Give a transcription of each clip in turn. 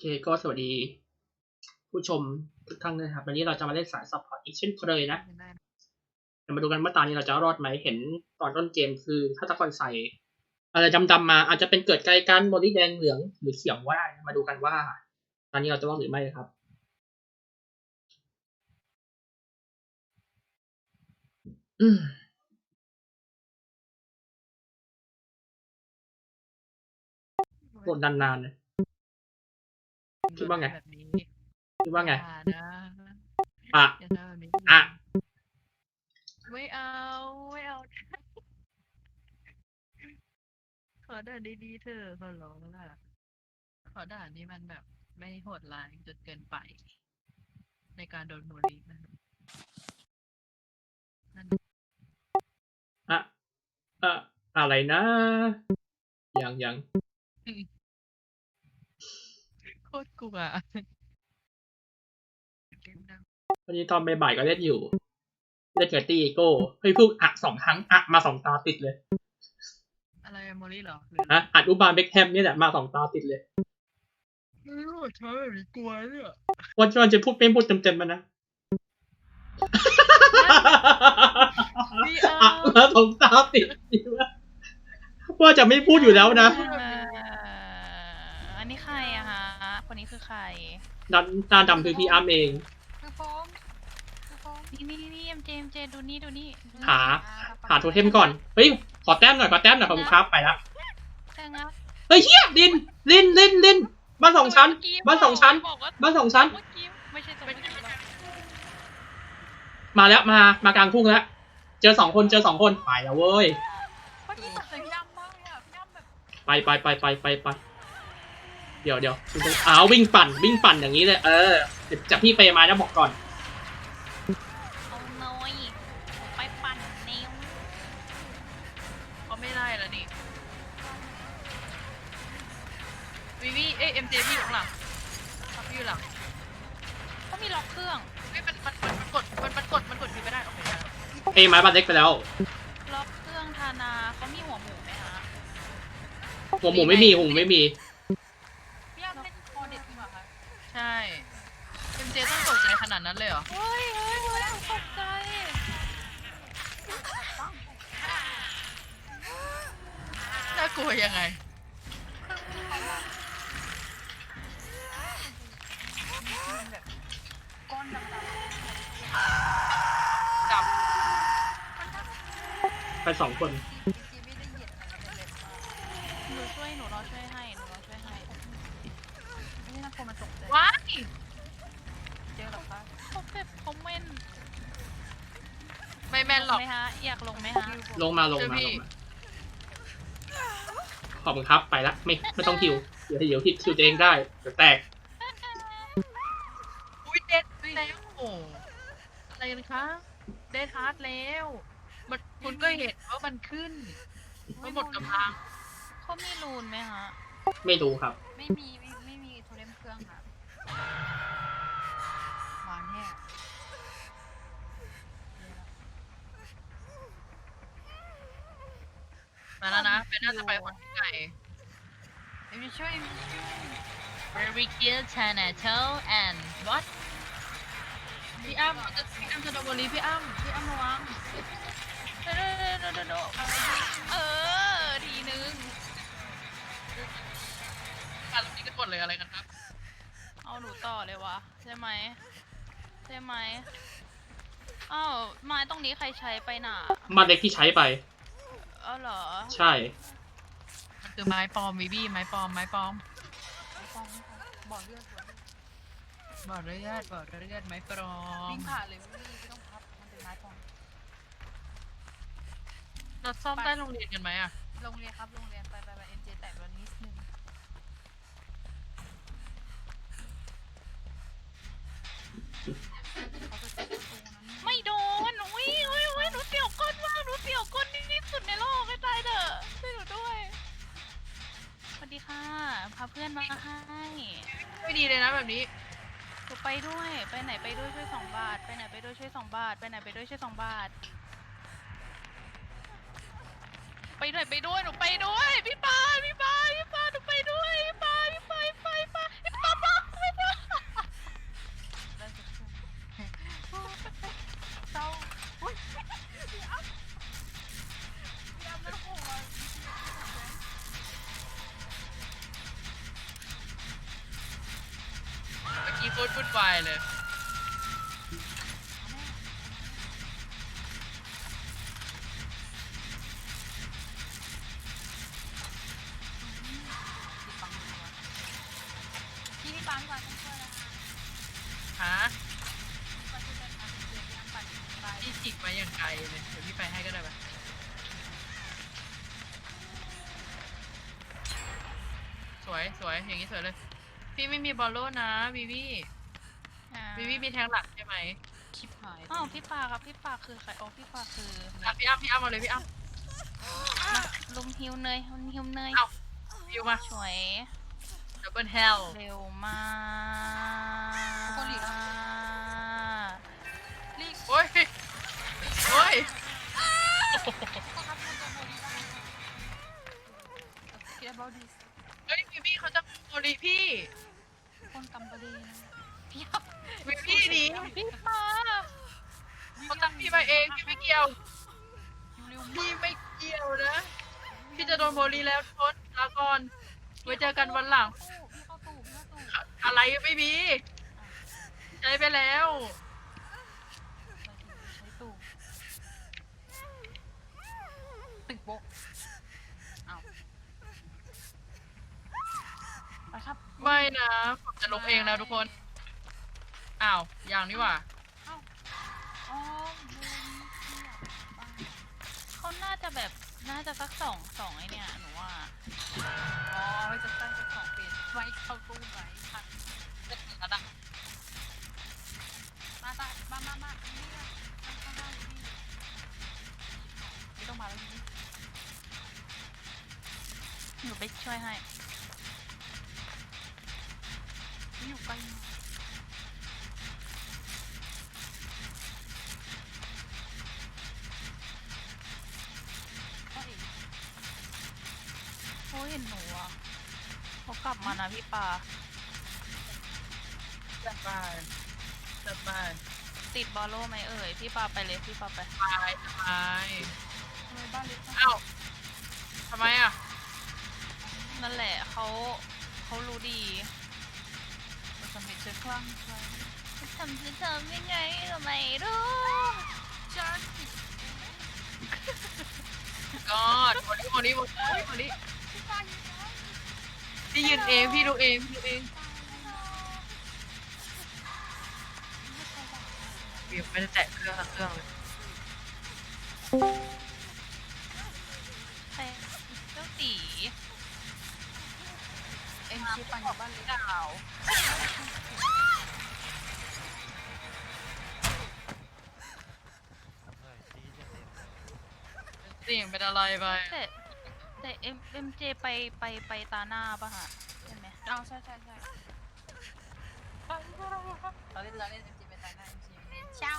เคก็สวัสดี ผู้ชมทุกท่านนะครับ วันนี้เราจะมาเล่นสายซัพพอร์ตอีกเช่นเคยนะเดี๋ยวมาดูกันว่าตอนนี้เราจะรอดไหมเห็นตอนต้นเกมคือถ้าตะกอนใส่อะไรดำๆมา อาจจะเป็นเกิดไกลกันบอดี้แดงเหลืองหรือเขียวว่าได้มาดูกันว่า ตอนนี้เราจะรอดหรือไม่ครับอืมกดนานๆเลย คิดว่าไงแบบนี้คิดว่าไงอย่านะอะอย่าทำแบบนี้อะไม่เอาไม่เอา ขอด่านดีๆเธอะขอร้องล่ะ ขอด่านนี้มันแบบไม่โหดร้ายจนเกินไป ในการโดนโมลีนะนั่นอะอะอะไรนะ ยังยัง โคตรกลัวเกมดังวันนี้ตอนบ่ายๆก็เล่นอยู่เล่นกับตีโก้เฮ้ยพูดอะสองครั้งอะมาสองตาติดเลย อะไรโมลีเหรอหรือนะอัดอุบานเบคแฮมเนี่ยแหละมาสองตาติดเลยไม่รู้ทำไมแบบนี้กลัวเนี่ยวันวันจะพูดไม่พูดเต็มๆมานะไม่เอาอะมาสองตาติดว่าจะไม่พูดอยู่แล้วนะ เอ่ออันนี้ใครอะคะ คนนี้คือใครดันหน้าดำคือพี่อ้ำเอง คือโฟมคือโฟมนี่นี่นี่เอ็มเจมเจดูนี่ดูนี่ดูนี่หา หาโทเทมก่อน เฮ้ย ขอแต้มหน่อย ขอแต้มหน่อยขอบคุณครับไปละแต่งับเฮ้ยเฮียลินลินลินลินบ้านสองชั้นเมื่กี้บ้านสองชั้นบอกว่าบ้านสองชั้น เมื่อกี้ไม่ใช่ตรงเมื่อกี้หรอกมาแล้วมามากลางทุ่งแล้ว เจอสองคนเจอสองคนไปแล้วเว้ย เมื่อกี้ตกใจพี่ย่ำมากเลยอะพี่ย่ำแบบ ไปไปไปไปไปไป เดี๋ยวเดี๋ยวอ้าววิ่งปั่นวิ่งปั่นอย่างนี้เลยเออเดี๋ยวจากพี่เปมานะบอกก่อนเอาหน่อยไปปั่นแนวเขาไม่ได้แล้วนี่วิวีเอ้ยเอ็มเจพี่อยู่ข้างหลังพี่อยู่หลังเขามีล็อกเครื่องเฮ้ยมันมันมันมันกดมันมันกดมันกดพี่ไม่ได้โอเคได้แล้วเอไม้บัตเล็กไปแล้วล็อกเครื่องธานาเขามีหัวหมูไหมฮะหัวหมูไม่มีหัวหมูไม่มี พี่ย่ำเล่นคอเด็ดดีกว่าคะ ใช่ เจต้องตกใจขนาดนั้นเลยเหรอ เฮ้ยเฮ้ยเฮ้ยตกใจน่ากลัวยังไงก้อนดำจับไปสองคนหนูช่วยหนูรอช่วยให้หนูรอช่วยให้ นี่น่ากลัวมันตกใจว้าย อคะเขาเก็บคอมเมนต์ไม่แม่นหรอก ไหมฮะ อยากลงไหมฮะลงมาลงมาลงมาขอบคุณครับไปละไม่ไม่ต้องคิวเดี๋ยวเดี๋ยวคิวคิวตัวเองได้เดี๋ยวแตกอุ้ยเด็ดแล้วโอ้อะไรกันคะเด็ดฮาร์ดแล้ว มันคุณก็เห็นว่ามันขึ้น มันหมดกำลังเขามีรูนไหมฮะ ไม่รู้ครับ ไม่มีไม่ไม่มีโทรเลมเครื่องค่ะ หวานแน่มาแล้วนะเป็นน่าจะไปคนที่ไหนเอ็มจะช่วยเอ็มจะช่วย Very good Tanato and what พี่อ้ำจะพี่อ้ำจะโดนบอลลีพี่อ้ำพี่อ้ำระวังเดี๋ยวเดี๋ยวเดี๋ยวเดี๋ยวเออทีนึงอะเราตีกันหมดเลยอะไรกันครับ เอาหนูต่อเลยวะใช่ไหม ใช่ไหมอ้าวไม้ตรงนี้ใครใช้ไปหนามาเล็กที่ใช้ไป เออเหรอใช่ มันคือไม้ปลอมวีบี้ไม้ปลอมไม้ปลอมบอกเลือดบอดเลือดบอดเลือดไม้ปลอมวิ่งผ่านเลยไม่ไม่ต้องพับมันเป็นไม้ปลอมเราซ่อมใต้โรงเรียนกันไหมอะ โรงเรียนครับโรงเรียนไปไปไปเอ็นเจแตกวันนิดนึง ไม่โดนอุ้ยอุ้ยอุ้ยหนูเสียวก้นมากหนูเสียวก้นที่สุดในโลกให้ตายเถอะช่วยหนูด้วยสวัสดีค่ะพาเพื่อนมาให้ไม่ดีเลยนะแบบนี้หนูไปด้วย ไปไหนไปด้วยช่วยสองบาท ไปไหนไปด้วยช่วยสองบาท ไปไหนไปด้วยช่วยสองบาท ไปไหนไปด้วยหนูไปด้วยพี่ปาพี่ปาพี่ปาหนูไปด้วย โคตรวุ่นวายเลย พี่พี่ปังก่อนต้องช่วยนะคะหาปัจจุบันทำเสียงยังปัดไปพี่จิกมาอย่างไกลเลย เดี๋ยวพี่ไปให้ก็ได้ปะสวยสวยอย่างนี้สวยเลย พี่ไม่มีบอลโลนะวิวีวิวีมีแทงหลักใช่ไหมชิบหายอ้าวพี่ปาครับพี่ปาคือใครโอ้พี่ปาคืออะพี่อ้ำพี่อ้ำมาเลยพี่อ้ำมาลุมฮิวเนยลุมฮิวเนยเอ้าวิวมาสวยดับเบิลเฮลเร็วมากก็หลีกลีกโอ้ยโอ้ยคิด about this เฮ้ยวิวีเขาจะโมลิพี่ คนกัมพูชาพี่วิวีหนีพี่ปาเขาตั้งพี่มาเองพี่ไม่เกี่ยวพี่ไม่เกี่ยวนะ พี่จะโดนโมลีแล้วทุกคนลาก่อน ไว้เจอกันวันหลัง พี่เข้าตู้พี่เข้าตู้อะไรไม่มีใช้ไปแล้วใช้ตู้ตึกโบกเอา ไปครับไม่นะผมจะลบเองแล้วทุกคน อ้าว อย่างนี้ว่ะอ๋อบูมเขาน่าจะแบบน่าจะสักสองสองไอเนี่ยหนูว่า อ๋อไว้จะใส่สักสองปีไว้เข้าตู้ไว้ทันระดับมาตามามามานี่อะข้างข้างหน้าเลยพี่ไม่ต้องมาแล้วนี่หนูไปช่วยให้ อยู่ใกล้มากโอ้ยโอ้ยเห็นหนูอะเขากลับมานะพี่ปาสบายสบายติดบอลโล่ไหมเอ่ยพี่ปาไปเลยพี่ปาไปสบายสบายทำไมบ้านเล็กอ้าวทำไมอะ นั่นแหละเขาเขารู้ดีทำให้เธอคลั่งไคล้ทำจะทำยังไงก็ไม่รู้ฉันกอดโมลีโมลีโมลีโมลีพี่ยืนเองพี่ดูเองพี่ดูเองพี่ไม่ได้แตะเครื่องสักเครื่องเลย เอ็มชีปั่นอยู่บ้านเล็กดาวเสียงเป็นอะไรไปแต่แต่เอ็มเอ็มเจไปไปไปตาหน้าป่ะฮะใช่ไหมเอาใช่ใช่ใช่เราเล่นเราเล่นเอ็มจีเป็นตาหน้าเอ็มจีเล่นเช่า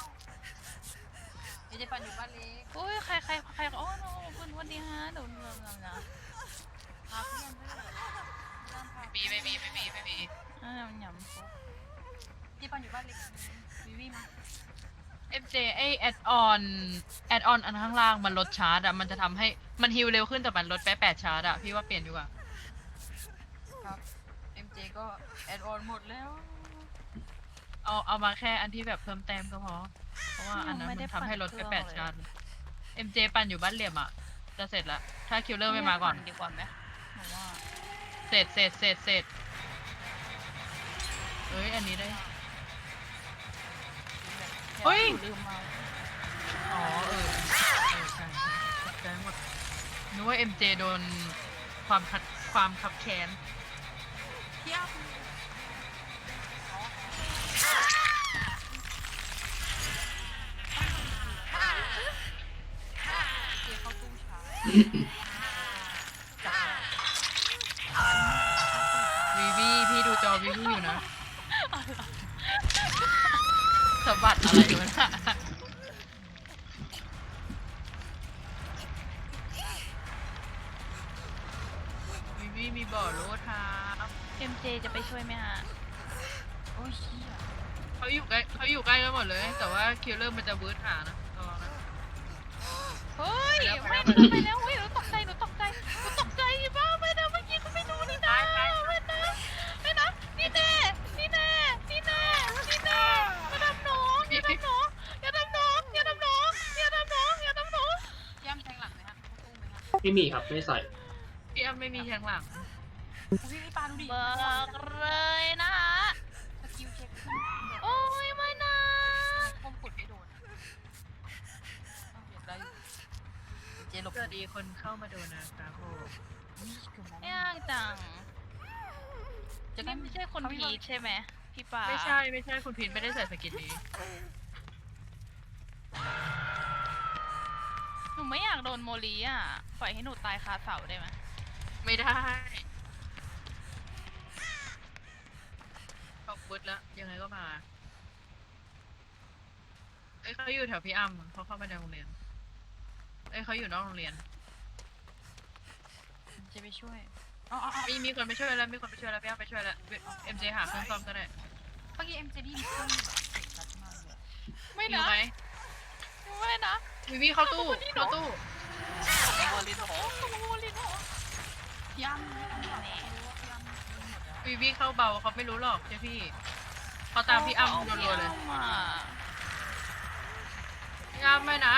เอ็มจีปันอยู่บ้านเล็กโอ้ยใครใครใครโอ้โหคุณวันดีฮะเดี๋ยวเรื่องนะพาเพื่อนเพื่อน เริ่มพามีไม่มีไม่มีไม่มีอ่าหยำปุ๊บจีปันอยู่บ้านเล็กวิวีมา MJ ไอแอดออนแอดออนอันข้างล่างมันลดชาร์จอะมันจะทำให้มันฮิวเร็วขึ้นแต่มันลดไปแปดชาร์จอะพี่ว่าเปลี่ยนดีกว่าครับเอ็มจีก็แอดออนหมดแล้ว เอาเอามาแค่อันที่แบบเพิ่มแต้มก็พอ เพราะว่าอันนั้นมันทำให้ลดไปแปดชาร์จ MJ ปั่นอยู่บ้านเหลี่ยมอะจะเสร็จละถ้าคิวเลอร์ไม่มาก่อนดีกว่าไหมหนูว่า เสร็จเสร็จเสร็จเสร็จเอ้ย อันนี้ได้ เฮ้ย ลืมมาอ๋อ เออเออใช่ใช่ตกใจหมดนึกว่า MJ โดนความขัดความขับแค้นเที่ยวเจเข้าตู้ช้า อวีวีอยู่นะสะบัดอะไรอยู่นะวีวีมีบ่อโลดครับเอ็มเจจะไปช่วยไหมฮะโอ้ยเชี่ยเขาอยู่ใกล้เขาอยู่ใกล้กันหมดเลย แต่ว่าคิลเลอร์มันจะวืดหานะระวังนะ เฮ้ยไปแล้วไม่ไปแล้วไปแล้ว ไม่มีครับไม่ได้ใส่ พี่อ้ำไม่มีแทงหลังพี่พี่ปาดูดิบอกเลยนะฮะสกิลเช็คโอ้ยไม่นะคมกดไม่โดนเอาเห็นได้เจหลบสวัสดีคนเข้ามาดูนะครับโอ้นี่คือมองยากจังจะนี่ไม่ใช่คนพีชใช่ไหมพี่ปาไม่ใช่ไม่ใช่คุณพีทไม่ได้ใส่สกินนี้หนูไม่อยากโดนโมลีอะ ปล่อยให้หนูตายคาเสาได้ไหมไม่ได้ขอบคุณแล้วยังไงก็มาเอ้ยเขาอยู่แถวพี่อ้ำเขาเข้ามาในโรงเรียน เอ้ยเขาอยู่นอกโรงเรียน จะไปช่วยอ๋ออ๋อมีมีคนไปช่วยแล้วมีคนไปช่วยแล้วพี่อ้ำไปช่วยแล้วเอ็มเจหาเครื่องซ่อมก็ได้เมื่อกี้เอ็มเจดีมีเครื่องแบบเสียงชัดมากเลยไม่มีนะไหมไม่นะวิวีเข้าตู้เข้าตู้ โมลีโถโมลีโถพี่อ้ำพี่อ้ำไม่รู้ว่าพี่อ้ำรู้หมดแล้ววิวีเข้าเบาเขาไม่รู้หรอกใช่พี่เขาตามพี่อ้ำรัวๆเลยพี่อ้ำอะพี่อ้ำไม่นะ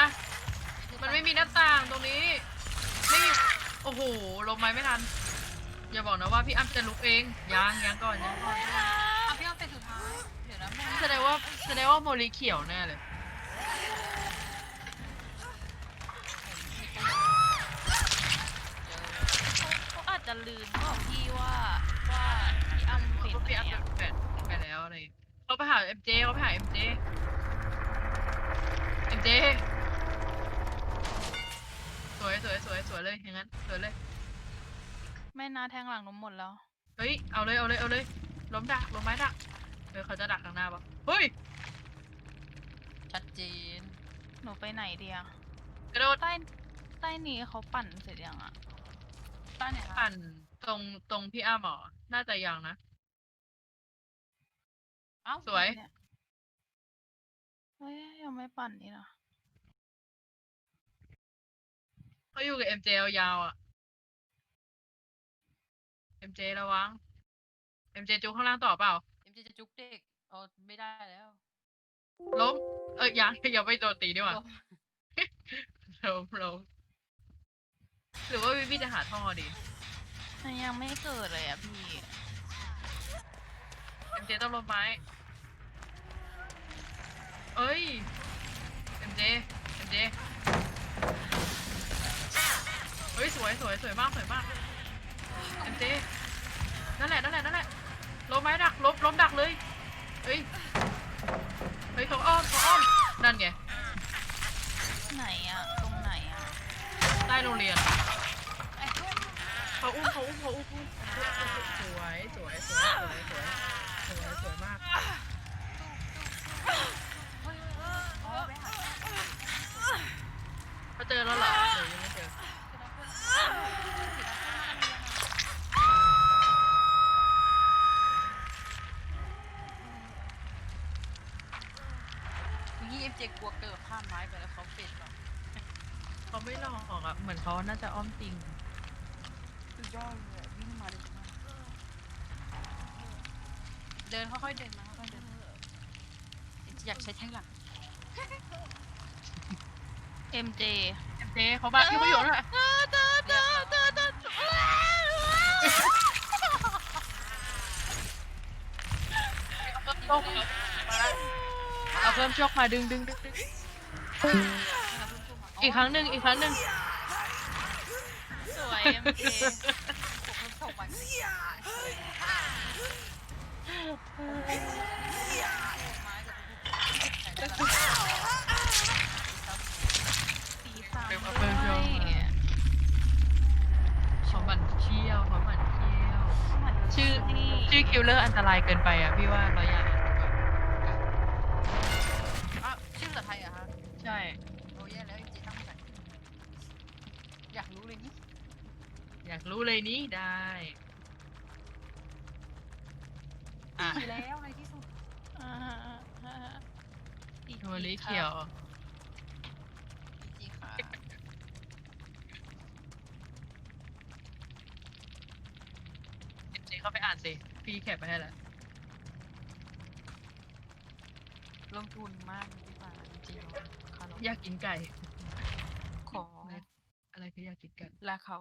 มันไม่มีหน้าต่างตรงนี้ไม่โอ้โหลงไม้ไม่ทัน อย่าบอกนะว่าพี่อ้ำจะลุกเองยังยังก่อนยังก่อนอะพี่อ้ำเป็นสุดท้ายเดี๋ยวนะแม่แสดงว่าแสดงว่าโมลิเขียวแน่เลย เขาอา จจะลืมก็พี่ว่าว่าพี่อ้ำเป็นพี่ไหนอ้ำอะเป็นแฟนไปแล้วอะไรอย่างเงี้ยเขาไปหาเอ็มเจเขาไปหาเอ็มเจเอ็มเจสวยสวยสวยสวยเลยอย่างนั้นสวยเลยไม่นะแทงหลังหนูหมดแล้ว เฮ้ยเอาเลยเอาเลยเอาเลยล้มดักล้มไม้ดักเออเขาจะดักข้างหน้าปะเฮ้ยชัดเจน หนูไปไหนดีอะกระโดดใต้ใต้นี้เขาปั่นเสร็จยังอะ ใต้ไหนคะปั่นตรงตรงพี่อ้าหมอ น่าจะยังนะ เอ้าสวยเนี่ยเฮ้ยยังไม่ปั่นนี่นะเขาอยู่กับเอ็มเจยาวๆอะเอ็มเจระวังเอ็มเจจูข้างล่างต่อเปล่า เอ็มเจจะจุกเด็กเอาไม่ได้แล้วล้ม เอ้ยยังยังไม่โดนตีดีกว่าโอ้ล้มล้ม หรือว่าวิวี่จะหาท่อดีมันยังไม่เกิดเลยอะพี่เอ็มเจต้องลมไม้เอ้ยเอ็มเจเอ็มเจเฮ้ยสวยสวยสวยมากสวยมากเอ็มเจนั่นแหละนั่นแหละนั่นแหละลมไม้ดักลบล้มดักเลยเฮ้ยเฮ้ยเขาอ้อมเขาอ้อมนั่นไงไหนอะตรงไหนอะใต้โรงเรียนไอ้เพื่อน เขาอุ้มเขาอุ้มเขาอุ้มอุ้มสวยสวยสวยสวยสวยสวยสวยมากเฮ้ยเฮ้ยเฮ้ยเอเขาเจอแล้วเหรอเดี๋ยวยังไม่เจอเมื่อกี้เอ็มเจกลัวเกิดข้ามไม้ไปแล้วเขาเป็ดแบบเขาไม่ลองออกอะเหมือนเขาน่าจะอ้อมติง ยอดเลยวิ่งมาเร็วมากเดินค่อยๆเดินมาค่อยๆเดินอยากใช้แท่งหลังเอ็มเจเอ็มเจเขาบ้าพี่เขาอยู่แล้วเจอเจอเจอเจอเจอเจอเอาเพิ่มโชคมาดึงดึงดึงดึงอีกครั้งหนึ่งอีกครั้งหนึ่งสวยเสีสามด้วยเขาหมั่นเที่ยวเขาหมั่นเที่ยว ชื่อนี่ชื่อคิลเลอร์อันตรายเกินไปอะพี่ว่าเราอย่าอะชื่อภาษาไทยเหรอะฮะใช่ โอ้ยแย่แล้วเอ็มเจตั้งภาษาอังกฤษอยากรู้เลยนี่อยากรู้เลยนี้ได้ อะดีแล้วในที่สุดอ่าอีกโมลิทีครับเขียวจริงค่ะเจเข้าไปอ่านสิ พี่แคปไปให้แล้วลงทุนมากดีกว่าจริงๆค่ะอยากกินไก่ ขอ อะไรอะไรคืออยากกินกันลาเขา